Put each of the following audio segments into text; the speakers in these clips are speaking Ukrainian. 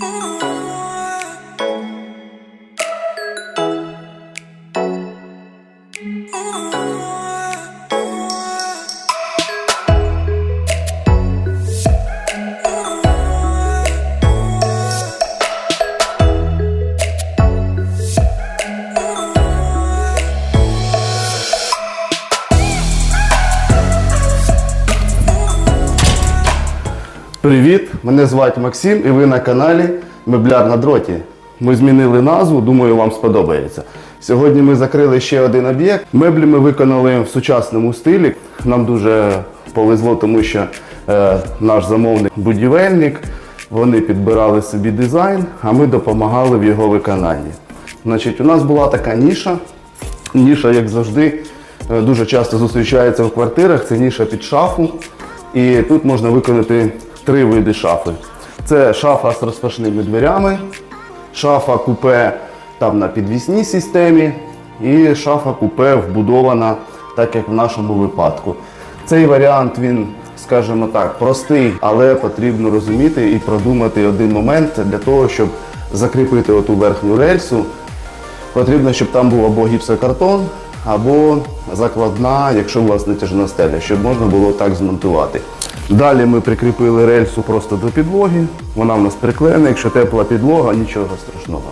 Oh. Привіт! Мене звати Максим і ви на каналі Мебляр на дроті. Ми змінили назву, думаю, вам сподобається. Сьогодні ми закрили ще один об'єкт. Меблі ми виконали в сучасному стилі. Нам дуже повезло, тому що е, наш замовник будівельник. Вони підбирали собі дизайн, а ми допомагали в його виконанні. Значить, у нас була така ніша. Ніша, як завжди, е, дуже часто зустрічається в квартирах. Це ніша під шафу. І тут можна виконати три види шафи. Це шафа з розпашними дверями, шафа купе там на підвісній системі, і шафа купе вбудована, так як в нашому випадку. Цей варіант він, скажімо так, простий, але потрібно розуміти і продумати один момент для того, щоб закріпити оту верхню рельсу. Потрібно, щоб там був або гіпсокартон, або закладна, якщо у вас натяжна стеля, щоб можна було так змонтувати. Далі ми прикріпили рельсу просто до підлоги. Вона в нас приклеєна, якщо тепла підлога, нічого страшного.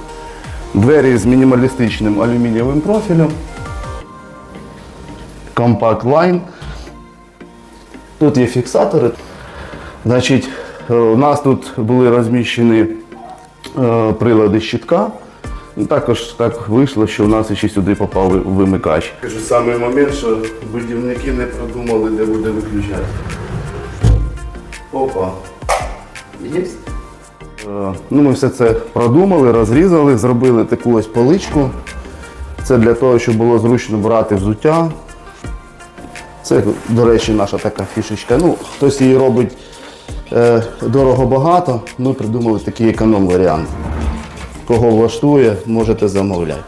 Двері з мінімалістичним алюмінієвим профілем. Compact Line. Тут є фіксатори. Значить, е, у нас тут були розміщені е, прилади щитка. Також так вийшло, що у нас ще сюди попав вимикач. Саме момент, що будівники не продумали, де буде виключати. Опа. Є? Е, Ну, ми все це продумали, розрізали, зробили таку ось поличку. Це для того, щоб було зручно брати взуття. Це, до речі, наша така фішечка. Ну, хтось її робить е, дорого багато. Ми придумали такий економ-варіант. Кого влаштує, можете замовляти.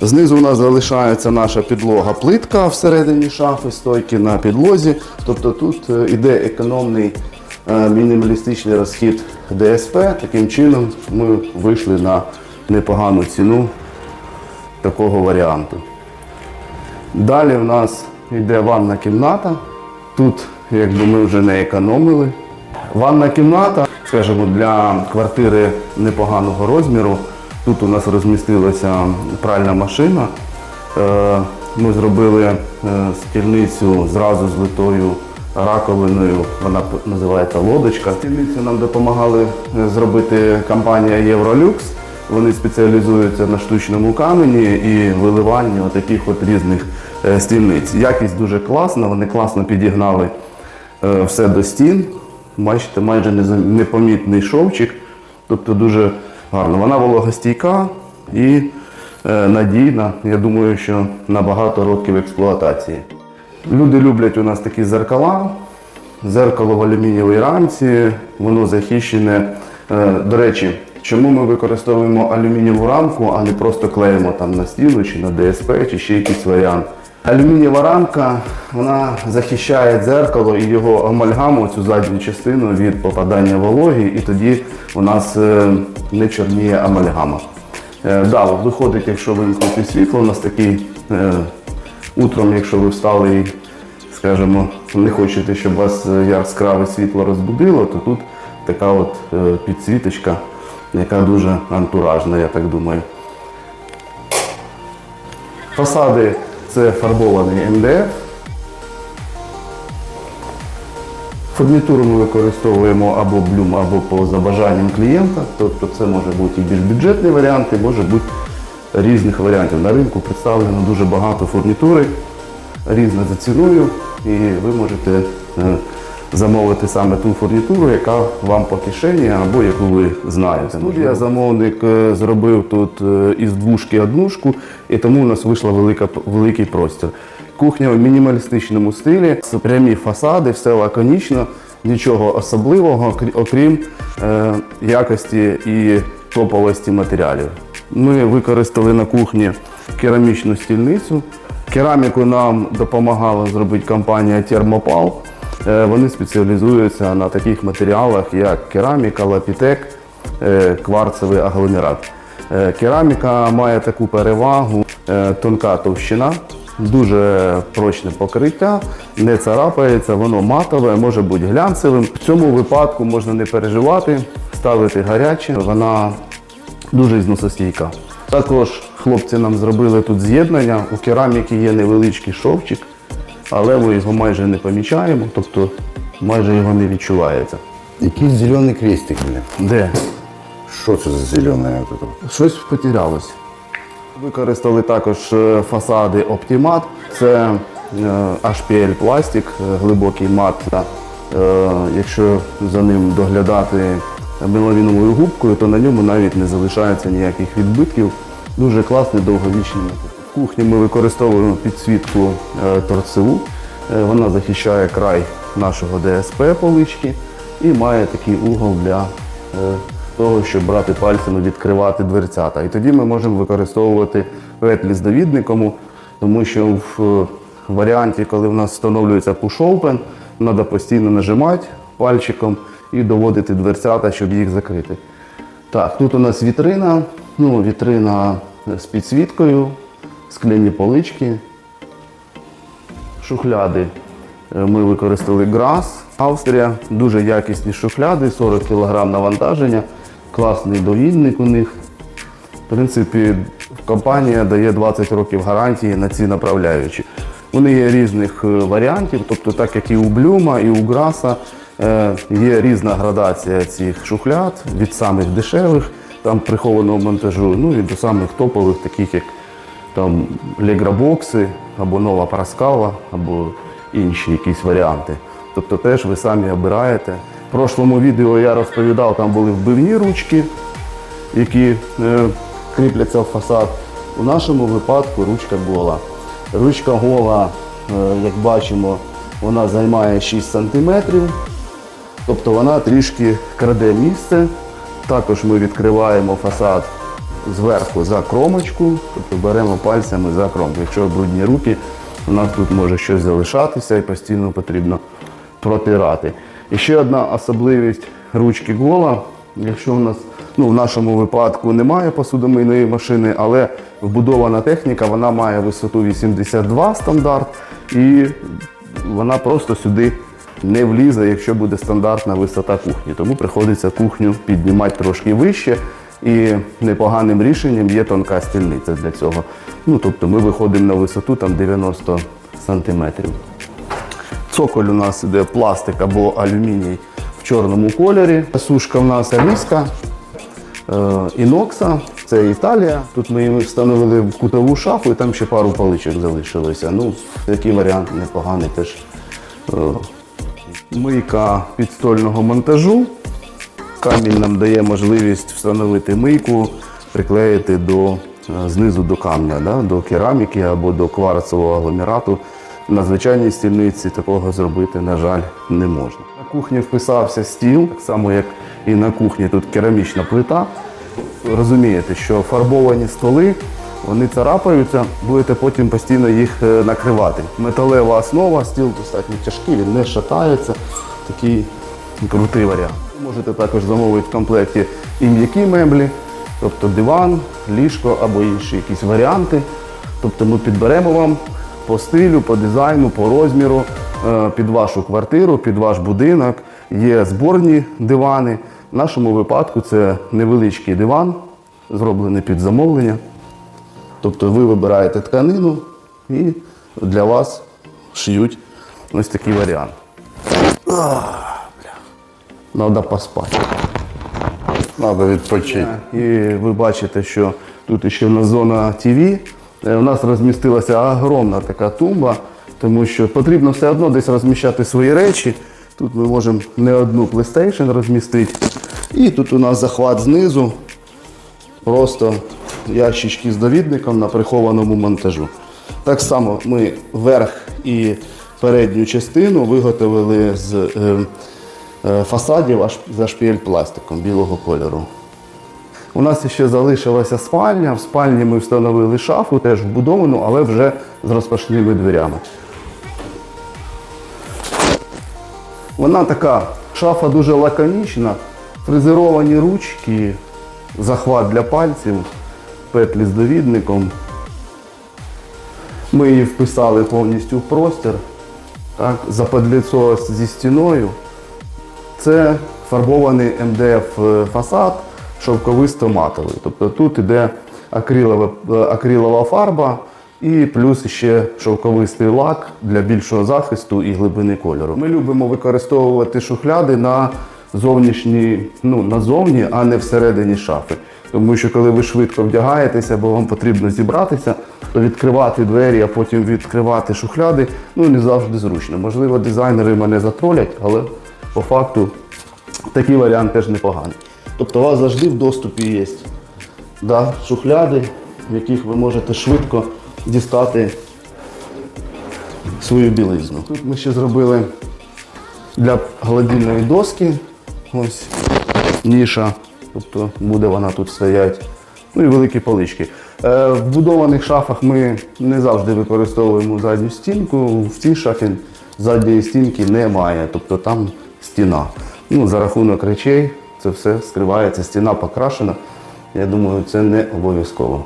Знизу у нас залишається наша підлога плитка всередині шафи, стойки на підлозі. Тобто тут е, іде економний мінімалістичний розхід ДСП. Таким чином ми вийшли на непогану ціну такого варіанту. Далі в нас йде ванна кімната. Тут якби ми вже не економили. Ванна кімната, скажімо, для квартири непоганого розміру. Тут у нас розмістилася пральна машина. Е, Ми зробили е, стільницю зразу з литою раковиною, вона називається лодочка. Стільницю нам допомагали е, зробити компанія Євролюкс. Вони спеціалізуються на штучному камені і виливанні таких от різних е, стільниць. Якість дуже класна, вони класно підігнали е, все до стін. Бачите, майже непомітний шовчик, тобто дуже гарно. Вона вологостійка і надійна. Я думаю, що на багато років експлуатації. Люди люблять у нас такі зеркала. Зеркало в алюмінієвій рамці, воно захищене. Е, До речі, чому ми використовуємо алюмінієву рамку, а не просто клеїмо там на стіну чи на ДСП, чи ще якийсь варіант. Алюмінієва рамка вона захищає дзеркало і його амальгаму, цю задню частину від попадання вологи, і тоді у нас е, не чорніє амальгама. Е, Да, виходить, якщо вимкнути світло, у нас такий утром, якщо ви встали і, скажімо, не хочете, щоб вас е, яскраве світло розбудило, то тут така от е, підсвіточка, яка дуже антуражна, я так думаю. Фасади це фарбований МДФ. Фурнітуру ми використовуємо або блюм, або по за бажанням клієнта. Тобто це може бути і більш бюджетний варіант, і може бути різних варіантів. На ринку представлено дуже багато фурнітури, різна за ціною, і ви можете е, замовити саме ту фурнітуру, яка вам по кишені або яку ви знаєте. Студія замовник е, зробив тут е, із двушки однушку, і тому у нас вийшла велика, великий простір. Кухня в мінімалістичному стилі, прямі фасади, все лаконічно, нічого особливого, окрім е, якості і топовості матеріалів. Ми використали на кухні керамічну стільницю. Кераміку нам допомагала зробити компанія Термопал. Вони спеціалізуються на таких матеріалах, як кераміка, лапітек. е, кварцевий агломерат. Е, Кераміка має таку перевагу, е, тонка товщина, дуже прочне покриття, не царапається, воно матове, може бути глянцевим. В цьому випадку можна не переживати, ставити гаряче, вона дуже зносостійка. Також хлопці нам зробили тут з'єднання. У кераміки є невеличкий шовчик, але ми його майже не помічаємо, тобто майже його не відчувається. Якийсь зелений крестик, блін. Де? Що це за зелене? Щось потерялось. Використали також е, фасади Optimat. Це е, HPL пластик, е, глибокий мат. Якщо за ним доглядати меловіновою губкою, то на ньому навіть не залишається ніяких відбитків. Дуже класний довговічний. В кухні ми використовуємо підсвітку е, торцеву. Е, Вона захищає край нашого ДСП полички і має такий угол для е, того, щоб брати пальцями, відкривати дверцята. І тоді ми можемо використовувати петлі з довідником, тому що в варіанті, коли в нас встановлюється push-open, треба постійно нажимати пальчиком і доводити дверцята, щоб їх закрити. Так, тут у нас вітрина, ну, вітрина з підсвіткою, скляні полички, шухляди. Е, Ми використали Грас, Австрія. Дуже якісні шухляди, 40 кг навантаження, класний довідник у них. В принципі, компанія дає 20 років гарантії на ці направляючі. Вони є різних е, варіантів, тобто, так як і у Блюма, і у Граса, є різна градація цих шухляд від самих дешевих, там прихованого монтажу, ну і до самих топових, таких як там легробокси або нова Праскава, або інші якісь варіанти. Тобто теж ви самі обираєте. В прошлому відео я розповідав, там були вбивні ручки, які е, кріпляться в фасад. У нашому випадку ручка гола. Ручка гола, е, як бачимо, вона займає 6 см, тобто вона трішки краде місце. Також ми відкриваємо фасад зверху за кромочку, тобто беремо пальцями за кромку. Якщо брудні руки, у нас тут може щось залишатися і постійно потрібно протирати. І ще одна особливість ручки гола. Якщо у нас ну, в нашому випадку немає посудомийної машини, але вбудована техніка, вона має висоту 82 стандарт, і вона просто сюди не влізе, якщо буде стандартна висота кухні. Тому приходиться кухню піднімати трошки вище. І непоганим рішенням є тонка стільниця для цього. Ну, тобто ми виходимо на висоту там 90 сантиметрів. Цоколь у нас іде пластик або алюміній в чорному кольорі. Сушка в нас аліска, е, інокса, це Італія. Тут ми її встановили в кутову шафу і там ще пару паличок залишилося. Ну, такий варіант непоганий теж. Мийка підстольного монтажу. Камінь нам дає можливість встановити мийку, приклеїти до, е, знизу до камня, да, до кераміки або до кварцевого агломерату. На звичайній стільниці такого зробити, на жаль, не можна. На кухні вписався стіл, так само як і на кухні тут керамічна плита. Розумієте, що фарбовані столи вони царапаються, будете потім постійно їх е, накривати. Металева основа, стіл достатньо тяжкий, він не шатається. Такий крутий варіант. Можете також замовити в комплекті і м'які меблі, тобто диван, ліжко або інші якісь варіанти. Тобто ми підберемо вам по стилю, по дизайну, по розміру, е, під вашу квартиру, під ваш будинок. Є зборні дивани. В нашому випадку це невеличкий диван, зроблений під замовлення. Тобто ви вибираєте тканину і для вас шиють ось такий варіант. Треба поспати. Треба відпочити. І ви бачите, що тут ще в нас зона ТВ. Е, У нас розмістилася огромна така тумба, тому що потрібно все одно десь розміщати свої речі. Тут ми можемо не одну PlayStation розмістити. І тут у нас захват знизу. Просто ящички з довідником на прихованому монтажу. Так само ми верх і передню частину виготовили з е, е, фасадів аж за шпіль пластиком білого кольору. У нас ще залишилася спальня. В спальні ми встановили шафу, теж вбудовану, але вже з розпашними дверями. Вона така шафа дуже лаконічна, Фрезеровані ручки, захват для пальців, петлі з довідником. Ми її вписали повністю в простір. Так, заподліцо зі стіною. Це фарбований МДФ фасад шовковисто-матовий. Тобто тут іде акрилова, е, акрилова фарба і плюс ще шовковистий лак для більшого захисту і глибини кольору. Ми любимо використовувати шухляди на зовнішні, ну, назовні, а не всередині шафи. Тому що коли ви швидко вдягаєтеся, бо вам потрібно зібратися, то відкривати двері, а потім відкривати шухляди ну не завжди зручно. Можливо, дизайнери мене затролять, але по факту такий варіант теж непоганий. Тобто у вас завжди в доступі є да, шухляди, в яких ви можете швидко дістати свою білизну. Тут ми ще зробили для холодильної доски. Ось ніша. Тобто буде вона тут стоять. Ну і великі полички. Е, в будованих шафах ми не завжди використовуємо задню стінку. В цій шафі задньої стінки немає, тобто там стіна. Ну, за рахунок речей це все скривається, стіна покрашена. Я думаю, це не обов'язково.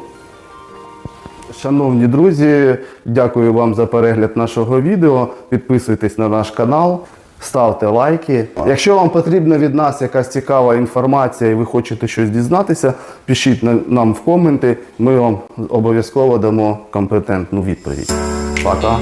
Шановні друзі, дякую вам за перегляд нашого відео. Підписуйтесь на наш канал, ставте лайки. Якщо вам потрібна від нас якась цікава інформація і ви хочете щось дізнатися, пишіть нам в коменти. Ми вам обов'язково дамо компетентну відповідь. Пока!